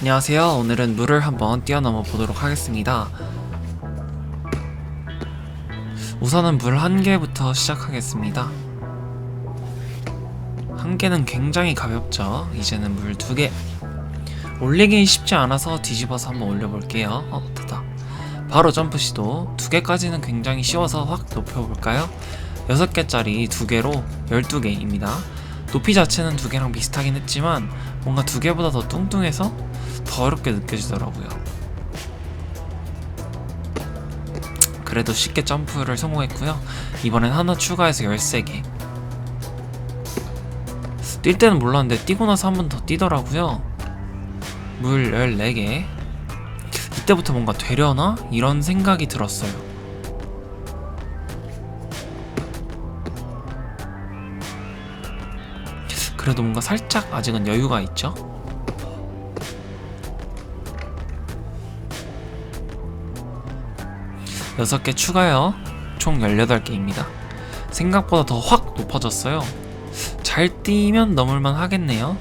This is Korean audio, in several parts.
안녕하세요. 오늘은 물을 한번 뛰어넘어 보도록 하겠습니다. 우선은 물 한 개부터 시작하겠습니다. 한 개는 굉장히 가볍죠. 이제는 물 두 개. 올리기 쉽지 않아서 뒤집어서 한번 올려볼게요. 어, 됐다. 바로 점프 시도. 두 개까지는 굉장히 쉬워서 확 높여볼까요? 여섯 개짜리 두 개로 열두 개입니다. 높이 자체는 두 개랑 비슷하긴 했지만 뭔가 두 개보다 더 뚱뚱해서 더 어렵게 느껴지더라고요. 그래도 쉽게 점프를 성공했고요. 이번엔 하나 추가해서 13개. 뛸 때는 몰랐는데 뛰고 나서 한 번 더 뛰더라고요. 물 14개. 이때부터 뭔가 되려나? 이런 생각이 들었어요. 그래도 뭔가 살짝 아직은 여유가 있죠? 여섯 개 추가요. 총 18개입니다. 생각보다 더 확 높아졌어요. 잘 뛰면 넘을만 하겠네요.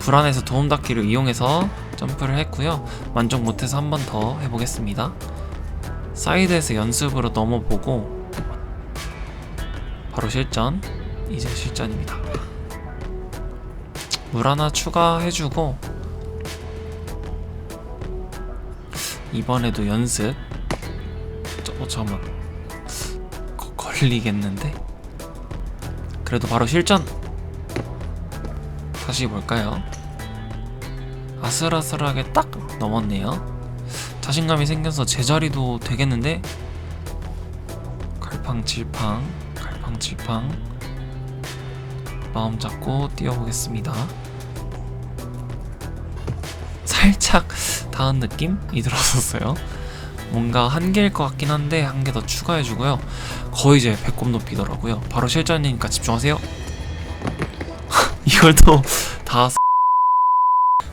불안해서 도움 닫기를 이용해서 점프를 했고요. 만족 못해서 한 번 더 해보겠습니다. 사이드에서 연습으로 넘어보고 바로 실전. 이제 실전입니다. 물 하나 추가해주고 이번에도 연습. 저, 어, 잠깐만. 거, 걸리겠는데? 그래도 바로 실전! 다시 볼까요? 아슬아슬하게 딱 넘었네요. 자신감이 생겨서 제자리도 되겠는데? 갈팡질팡, 갈팡질팡. 마음 잡고 뛰어보겠습니다. 살짝 닿은 느낌이 들었었어요. 뭔가 한 개일 것 같긴 한데 한 개 더 추가해주고요. 거의 이제 배꼽 높이더라고요. 바로 실전이니까 집중하세요. 이걸 또 다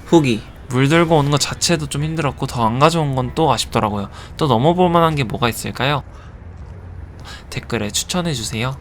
후기 물 들고 오는 것 자체도 좀 힘들었고 더 안 가져온 건 또 아쉽더라고요. 또 넘어볼 만한 게 뭐가 있을까요? 댓글에 추천해 주세요.